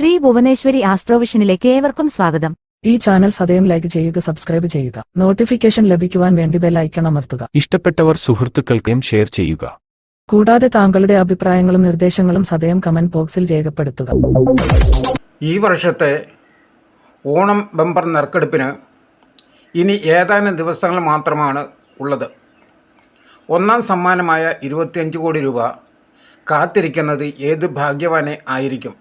ശ്രീ ഭുവനേശ്വരി ആസ്ട്രോവിഷനിലേക്ക് ഏവർക്കും സ്വാഗതം. ഈ ചാനൽ സദയം ലൈക്ക് ചെയ്യുക സബ്സ്ക്രൈബ് ചെയ്യുക. നോട്ടിഫിക്കേഷൻ ലഭിക്കുവാൻ വേണ്ടി ബെൽ ഐക്കൺ അമർത്തുക. ഇഷ്ടപ്പെട്ടവർ സുഹൃത്തുക്കൾക്കും ഷെയർ ചെയ്യുക. കൂടാതെ താങ്കളുടെ അഭിപ്രായങ്ങളും നിർദ്ദേശങ്ങളും സദയം കമന്റ് ബോക്സിൽ രേഖപ്പെടുത്തുക. ഈ വർഷത്തെ ഓണം ബമ്പർ നറുക്കെടുപ്പിന് ഇനി ഏതാനും ദിവസങ്ങൾ മാത്രമാണ് ഉള്ളത്. ഒന്നാം സമ്മാനമായ ഇരുപത്തിയഞ്ച് കോടി രൂപ കാത്തിരിക്കുന്നത് ഏത് ഭാഗ്യവാനെ ആയിരിക്കും?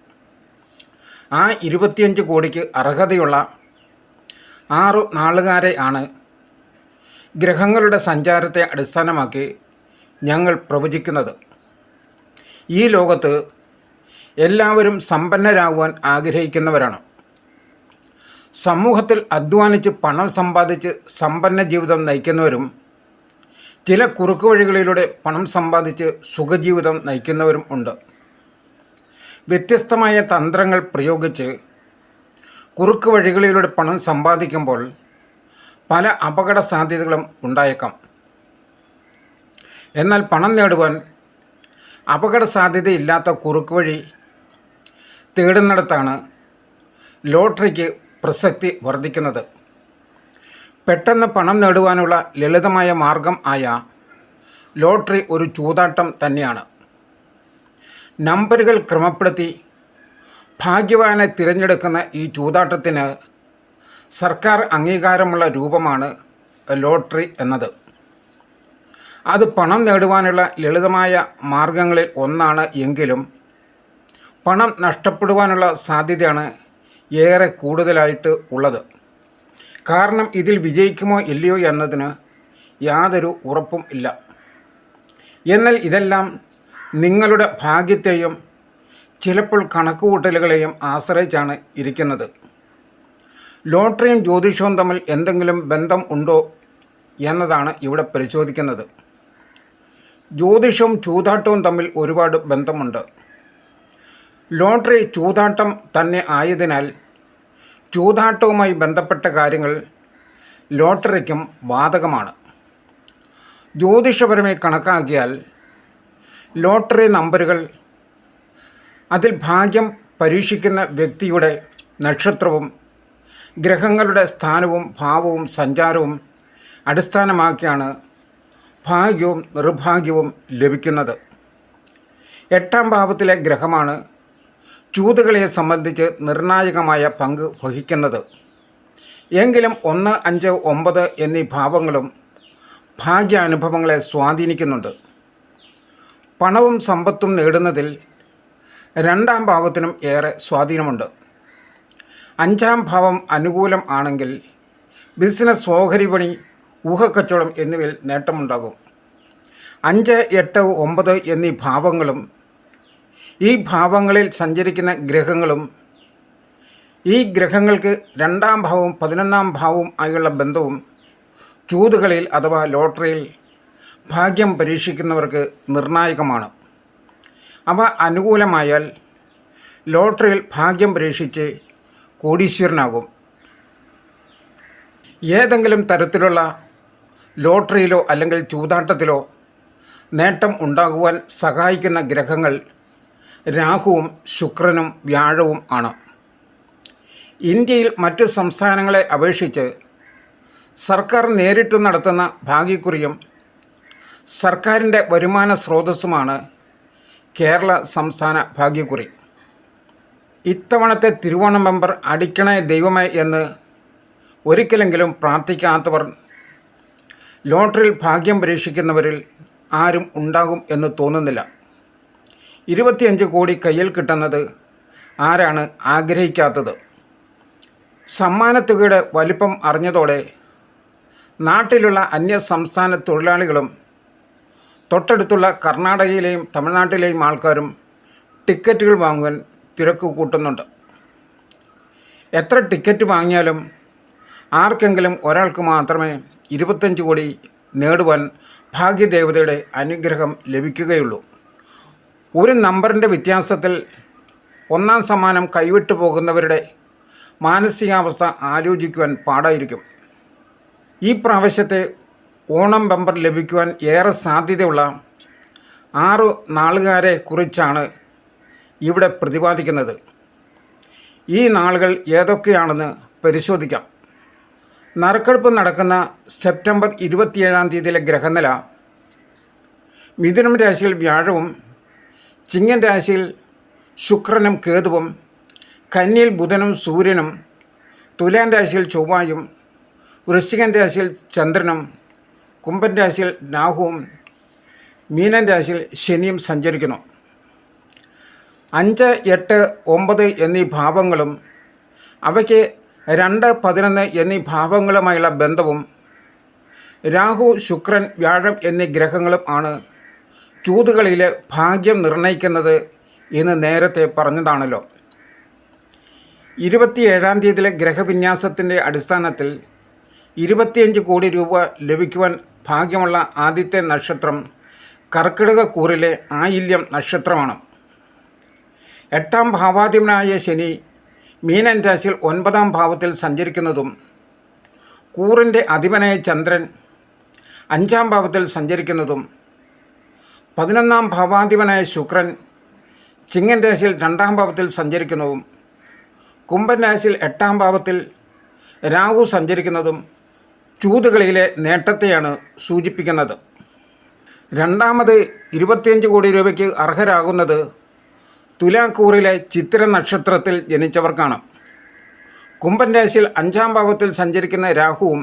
ആ ഇരുപത്തിയഞ്ച് കോടിക്ക് അർഹതയുള്ള ആറു നാളുകാരെ ആണ് ഗ്രഹങ്ങളുടെ സഞ്ചാരത്തെ അടിസ്ഥാനമാക്കി ഞങ്ങൾ പ്രവചിക്കുന്നത്. ഈ ലോകത്ത് എല്ലാവരും സമ്പന്നരാകുവാൻ ആഗ്രഹിക്കുന്നവരാണ്. സമൂഹത്തിൽ അധ്വാനിച്ച് പണം സമ്പാദിച്ച് സമ്പന്ന ജീവിതം നയിക്കുന്നവരും ചില കുറുക്കുവഴികളിലൂടെ പണം സമ്പാദിച്ച് സുഖജീവിതം നയിക്കുന്നവരും ഉണ്ട്. വ്യത്യസ്തമായ തന്ത്രങ്ങൾ പ്രയോഗിച്ച് കുറുക്ക് വഴികളിലൂടെ പണം സമ്പാദിക്കുമ്പോൾ പല അപകട സാധ്യതകളും ഉണ്ടായേക്കാം. എന്നാൽ പണം നേടുവാൻ അപകട സാധ്യതയില്ലാത്ത കുറുക്ക് വഴി തേടുന്നിടത്താണ് ലോട്ടറിക്ക് പ്രസക്തി വർദ്ധിക്കുന്നത്. പെട്ടെന്ന് പണം നേടുവാനുള്ള ലളിതമായ മാർഗം ആയ ലോട്ടറി ഒരു ചൂതാട്ടം തന്നെയാണ്. നമ്പറുകൾ ക്രമപ്പെടുത്തി ഭാഗ്യവാനെ തിരഞ്ഞെടുക്കുന്ന ഈ ചൂതാട്ടത്തിന് സർക്കാർ അംഗീകാരമുള്ള രൂപമാണ് ലോട്ടറി എന്നത്. അത് പണം നേടുവാനുള്ള ലളിതമായ മാർഗങ്ങളിൽ ഒന്നാണ് എങ്കിലും പണം നഷ്ടപ്പെടുവാനുള്ള സാധ്യതയാണ് ഏറെ കൂടുതലായിട്ട് ഉള്ളത്. കാരണം ഇതിൽ വിജയിക്കുമോ ഇല്ലയോ എന്നതിന് യാതൊരു ഉറപ്പും ഇല്ല. എന്നാൽ ഇതെല്ലാം നിങ്ങളുടെ ഭാഗ്യത്തെയും ചിലപ്പോൾ കണക്കുകൂട്ടലുകളെയും ആശ്രയിച്ചാണ് ഇരിക്കുന്നത്. ലോട്ടറിയും ജ്യോതിഷവും തമ്മിൽ എന്തെങ്കിലും ബന്ധം ഉണ്ടോ എന്നതാണ് ഇവിടെ പരിശോധിക്കുന്നത്. ജ്യോതിഷവും ചൂതാട്ടവും തമ്മിൽ ഒരുപാട് ബന്ധമുണ്ട്. ലോട്ടറി ചൂതാട്ടം തന്നെ ആയതിനാൽ ചൂതാട്ടവുമായി ബന്ധപ്പെട്ട കാര്യങ്ങൾ ലോട്ടറിക്കും ബാധകമാണ് ജ്യോതിഷപരമായി കണക്കാക്കിയാൽ ലോട്ടറി നമ്പറുകൾ അതിൽ ഭാഗ്യം പരീക്ഷിക്കുന്ന വ്യക്തിയുടെ നക്ഷത്രവും ഗ്രഹങ്ങളുടെ സ്ഥാനവും ഭാവവും സഞ്ചാരവും അടിസ്ഥാനമാക്കിയാണ് ഭാഗ്യവും നിർഭാഗ്യവും ലഭിക്കുന്നത്. എട്ടാം ഭാവത്തിലെ ഗ്രഹമാണ് ചൂതുകളെ സംബന്ധിച്ച് നിർണായകമായ പങ്ക് വഹിക്കുന്നത്. എങ്കിലും ഒന്ന് അഞ്ച് ഒമ്പത് എന്നീ ഭാവങ്ങളും ഭാഗ്യാനുഭവങ്ങളെ സ്വാധീനിക്കുന്നുണ്ട്. പണവും സമ്പത്തും നേടുന്നതിൽ രണ്ടാം ഭാവത്തിനും ഏറെ സ്വാധീനമുണ്ട്. അഞ്ചാം ഭാവം അനുകൂലം ആണെങ്കിൽ ബിസിനസ് ഓഹരിപണി ഊഹക്കച്ചവടം എന്നിവയിൽ നേട്ടമുണ്ടാകും. അഞ്ച് എട്ട് ഒമ്പത് എന്നീ ഭാവങ്ങളും ഈ ഭാവങ്ങളിൽ സഞ്ചരിക്കുന്ന ഗ്രഹങ്ങളും ഈ ഗ്രഹങ്ങൾക്ക് രണ്ടാം ഭാവവും പതിനൊന്നാം ഭാവവും ആയുള്ള ബന്ധവും ചൂതുകളിൽ അഥവാ ലോട്ടറിയിൽ ഭാഗ്യം പരീക്ഷിക്കുന്നവർക്ക് നിർണായകമാണ്. അവ അനുകൂലമായാൽ ലോട്ടറിയിൽ ഭാഗ്യം പരീക്ഷിച്ച് കോടീശ്വരനാകും. ഏതെങ്കിലും തരത്തിലുള്ള ലോട്ടറിയിലോ അല്ലെങ്കിൽ ചൂതാട്ടത്തിലോ നേട്ടം ഉണ്ടാകുവാൻ സഹായിക്കുന്ന ഗ്രഹങ്ങൾ രാഹുവും ശുക്രനും വ്യാഴവും ആണ്. ഇന്ത്യയിൽ മറ്റ് സംസ്ഥാനങ്ങളെ അപേക്ഷിച്ച് സർക്കാർ നേരിട്ട് നടത്തുന്ന ഭാഗ്യക്കുറിയും സർക്കാരിന്റെ വരുമാന സ്രോതസ്സുമാണ് കേരള സംസ്ഥാന ഭാഗ്യക്കുറി. ഇത്തവണത്തെ തിരുവോണം മെമ്പർ അടിക്കണേ ദൈവമേ എന്ന് ഒരിക്കലെങ്കിലും പ്രാർത്ഥിക്കാത്തവർ ലോട്ടറിയിൽ ഭാഗ്യം പരീക്ഷിക്കുന്നവരിൽ ആരും ഉണ്ടാകും എന്ന് തോന്നുന്നില്ല. ഇരുപത്തിയഞ്ച് കോടി കയ്യിൽ കിട്ടുന്നത് ആരാണ് ആഗ്രഹിക്കാത്തത്? സമ്മാനത്തുകയുടെ വലിപ്പം അറിഞ്ഞതോടെ നാട്ടിലുള്ള അന്യ സംസ്ഥാന തൊഴിലാളികളും തൊട്ടടുത്തുള്ള കർണാടകയിലെയും തമിഴ്നാട്ടിലെയും ആൾക്കാരും ടിക്കറ്റുകൾ വാങ്ങുവാൻ തിരക്ക് കൂട്ടുന്നുണ്ട്. എത്ര ടിക്കറ്റ് വാങ്ങിയാലും ആർക്കെങ്കിലും ഒരാൾക്ക് മാത്രമേ ഇരുപത്തഞ്ച് കോടി നേടുവാൻ ഭാഗ്യദേവതയുടെ അനുഗ്രഹം ലഭിക്കുകയുള്ളൂ. ഒരു നമ്പറിന്റെ വ്യത്യാസത്തിൽ ഒന്നാം സമ്മാനം കൈവിട്ടു പോകുന്നവരുടെ മാനസികാവസ്ഥ ആലോചിക്കുവാൻ പാടായിരിക്കും. ഈ പ്രാവശ്യത്തെ ഓണം ബമ്പർ ലഭിക്കുവാൻ ഏറെ സാധ്യതയുള്ള ആറു നാളുകാരെ കുറിച്ചാണ് ഇവിടെ പ്രതിപാദിക്കുന്നത്. ഈ നാളുകൾ ഏതൊക്കെയാണെന്ന് പരിശോധിക്കാം. നറുക്കെടുപ്പ് നടക്കുന്ന സെപ്റ്റംബർ ഇരുപത്തിയേഴാം തീയതിയിലെ ഗ്രഹനില മിഥുനം രാശിയിൽ വ്യാഴവും ചിങ്ങൻ രാശിയിൽ ശുക്രനും കേതുവും കന്നിയിൽ ബുധനും സൂര്യനും തുലാൻ രാശിയിൽ ചൊവ്വായും വൃശ്ചികൻ രാശിയിൽ ചന്ദ്രനും കുംഭൻ രാശിയിൽ രാഹുവും മീനൻ രാശിയിൽ ശനിയും സഞ്ചരിക്കുന്നു. അഞ്ച് എട്ട് ഒമ്പത് എന്നീ ഭാവങ്ങളും അവയ്ക്ക് രണ്ട് പതിനൊന്ന് എന്നീ ഭാവങ്ങളുമായുള്ള ബന്ധവും രാഹു ശുക്രൻ വ്യാഴം എന്നീ ഗ്രഹങ്ങളും ആണ് ചൂതുകളിലെ ഭാഗ്യം നിർണയിക്കുന്നത് എന്ന് നേരത്തെ പറഞ്ഞതാണല്ലോ. ഇരുപത്തിയേഴാം തീയതിയിലെ ഗ്രഹവിന്യാസത്തിന്റെ അടിസ്ഥാനത്തിൽ ഇരുപത്തിയഞ്ച് കോടി രൂപ ലഭിക്കുവാൻ ഭാഗ്യമുള്ള ആദ്യത്തെ നക്ഷത്രം കർക്കിടക കൂറിലെ ആയില്യം നക്ഷത്രമാണ്. എട്ടാം ഭാവാധിപനായ ശനി മീനൻ രാശിയിൽ ഒൻപതാം ഭാവത്തിൽ സഞ്ചരിക്കുന്നതും കൂറിന്റെ അധിപനായ ചന്ദ്രൻ അഞ്ചാം ഭാവത്തിൽ സഞ്ചരിക്കുന്നതും പതിനൊന്നാം ഭാവാധിപനായ ശുക്രൻ ചിങ്ങൻ രാശിയിൽ രണ്ടാം ഭാവത്തിൽ സഞ്ചരിക്കുന്നതും കുംഭൻ രാശിയിൽ എട്ടാം ഭാവത്തിൽ രാഹു സഞ്ചരിക്കുന്നതും ചൂതുകളിയിലെ നേട്ടത്തെയാണ് സൂചിപ്പിക്കുന്നത്. രണ്ടാമത് ഇരുപത്തിയഞ്ച് കോടി രൂപയ്ക്ക് അർഹരാകുന്നത് തുലാക്കൂറിലെ ചിത്ര നക്ഷത്രത്തിൽ ജനിച്ചവർക്കാണ്. കുംഭൻ രാശിയിൽ അഞ്ചാം ഭാവത്തിൽ സഞ്ചരിക്കുന്ന രാഹുവും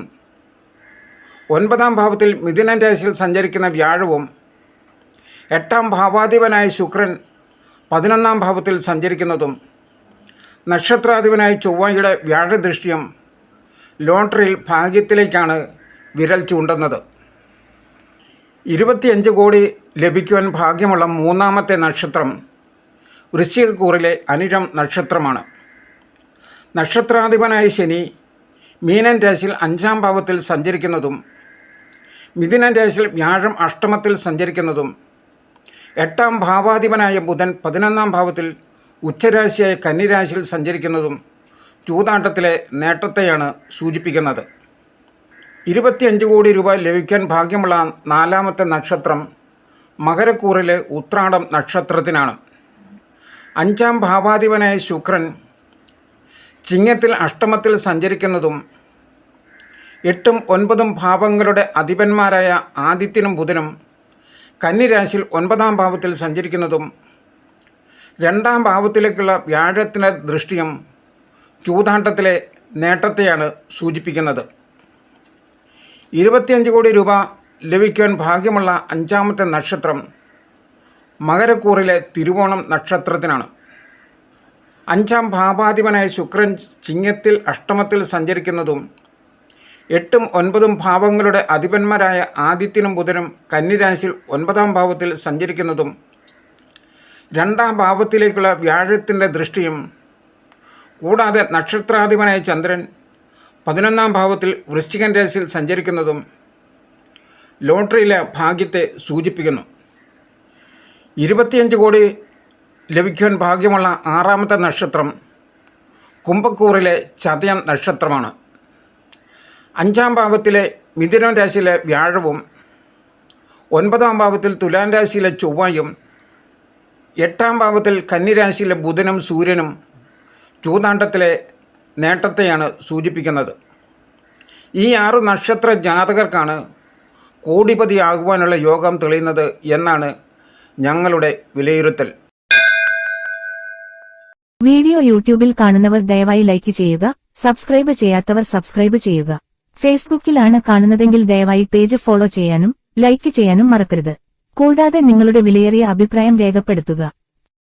ഒൻപതാം ഭാവത്തിൽ മിഥുനൻ രാശിയിൽ സഞ്ചരിക്കുന്ന വ്യാഴവും എട്ടാം ഭാവാധിപനായ ശുക്രൻ പതിനൊന്നാം ഭാവത്തിൽ സഞ്ചരിക്കുന്നതും നക്ഷത്രാധിപനായ ചൊവ്വയുടെ വ്യാഴദൃഷ്ട്യം ലോട്ടറിയിൽ ഭാഗ്യത്തിലേക്കാണ് വിരൽ ചൂണ്ടുന്നത്. ഇരുപത്തിയഞ്ച് കോടി ലഭിക്കുവാൻ ഭാഗ്യമുള്ള മൂന്നാമത്തെ നക്ഷത്രം വൃശ്ചികക്കൂറിലെ അനിഴം നക്ഷത്രമാണ്. നക്ഷത്രാധിപനായ ശനി മീനൻ രാശിയിൽ അഞ്ചാം ഭാവത്തിൽ സഞ്ചരിക്കുന്നതും മിഥുനൻ രാശിയിൽ വ്യാഴം അഷ്ടമത്തിൽ സഞ്ചരിക്കുന്നതും എട്ടാം ഭാവാധിപനായ ബുധൻ പതിനൊന്നാം ഭാവത്തിൽ ഉച്ചരാശിയായ കന്നിരാശിയിൽ സഞ്ചരിക്കുന്നതും ചൂതാട്ടത്തിലെ നേട്ടത്തെയാണ് സൂചിപ്പിക്കുന്നത്. ഇരുപത്തിയഞ്ച് കോടി രൂപ ലഭിക്കാൻ ഭാഗ്യമുള്ള നാലാമത്തെ നക്ഷത്രം മകരക്കൂറിലെ ഉത്രാടം നക്ഷത്രത്തിനാണ്. അഞ്ചാം ഭാവാധിപനായ ശുക്രൻ ചിങ്ങത്തിൽ അഷ്ടമത്തിൽ സഞ്ചരിക്കുന്നതും എട്ടും ഒൻപതും ഭാവങ്ങളുടെ അധിപന്മാരായ ആദിത്യനും ബുധനും കന്നിരാശിയിൽ ഒൻപതാം ഭാവത്തിൽ സഞ്ചരിക്കുന്നതും രണ്ടാം ഭാവത്തിലേക്കുള്ള വ്യാഴത്തിന്റെ ദൃഷ്ടിയും ചൂതാട്ടത്തിലെ നേട്ടത്തെയാണ് സൂചിപ്പിക്കുന്നത്. ഇരുപത്തിയഞ്ച് കോടി രൂപ ലഭിക്കാൻ ഭാഗ്യമുള്ള അഞ്ചാമത്തെ നക്ഷത്രം മകരക്കൂറിലെ തിരുവോണം നക്ഷത്രത്തിനാണ്. അഞ്ചാം ഭാവാധിപനായ ശുക്രൻ ചിങ്ങത്തിൽ അഷ്ടമത്തിൽ സഞ്ചരിക്കുന്നതും എട്ടും ഒൻപതും ഭാവങ്ങളുടെ അധിപന്മാരായ ആദിത്യനും ബുധനും കന്നിരാശിയിൽ ഒൻപതാം ഭാവത്തിൽ സഞ്ചരിക്കുന്നതും രണ്ടാം ഭാവത്തിലേക്കുള്ള വ്യാഴത്തിന്റെ ദൃഷ്ടിയും കൂടാതെ നക്ഷത്രാധിപനായ ചന്ദ്രൻ പതിനൊന്നാം ഭാവത്തിൽ വൃശ്ചികൻ രാശിയിൽ സഞ്ചരിക്കുന്നതും ലോട്ടറിയിലെ ഭാഗ്യത്തെ സൂചിപ്പിക്കുന്നു. ഇരുപത്തിയഞ്ച് കോടി ലഭിക്കുവാൻ ഭാഗ്യമുള്ള ആറാമത്തെ നക്ഷത്രം കുംഭക്കൂറിലെ ചതയം നക്ഷത്രമാണ്. അഞ്ചാം ഭാവത്തിലെ മിഥുനം രാശിയിലെ വ്യാഴവും ഒൻപതാം ഭാവത്തിൽ തുലാം രാശിയിലെ ചൊവ്വയും എട്ടാം ഭാവത്തിൽ കന്നിരാശിയിലെ ബുധനും സൂര്യനും ചൂതാണ്ടത്തിലെ നേട്ടത്തെയാണ് സൂചിപ്പിക്കുന്നത്. ഈ ആറ് നക്ഷത്ര ജാതകർക്കാണ് കോടിപതിയാകുവാനുള്ള യോഗം തെളിയുന്നത് എന്നാണ് ഞങ്ങളുടെ വിലയിരുത്തൽ. വീഡിയോ യൂട്യൂബിൽ കാണുന്നവർ ദയവായി ലൈക്ക് ചെയ്യുക സബ്സ്ക്രൈബ് ചെയ്യാത്തവർ സബ്സ്ക്രൈബ് ചെയ്യുക. ഫേസ്ബുക്കിലാണ് കാണുന്നതെങ്കിൽ ദയവായി പേജ് ഫോളോ ചെയ്യാനും ലൈക്ക് ചെയ്യാനും മറക്കരുത്. കൂടാതെ നിങ്ങളുടെ വിലയേറിയ അഭിപ്രായം രേഖപ്പെടുത്തുക.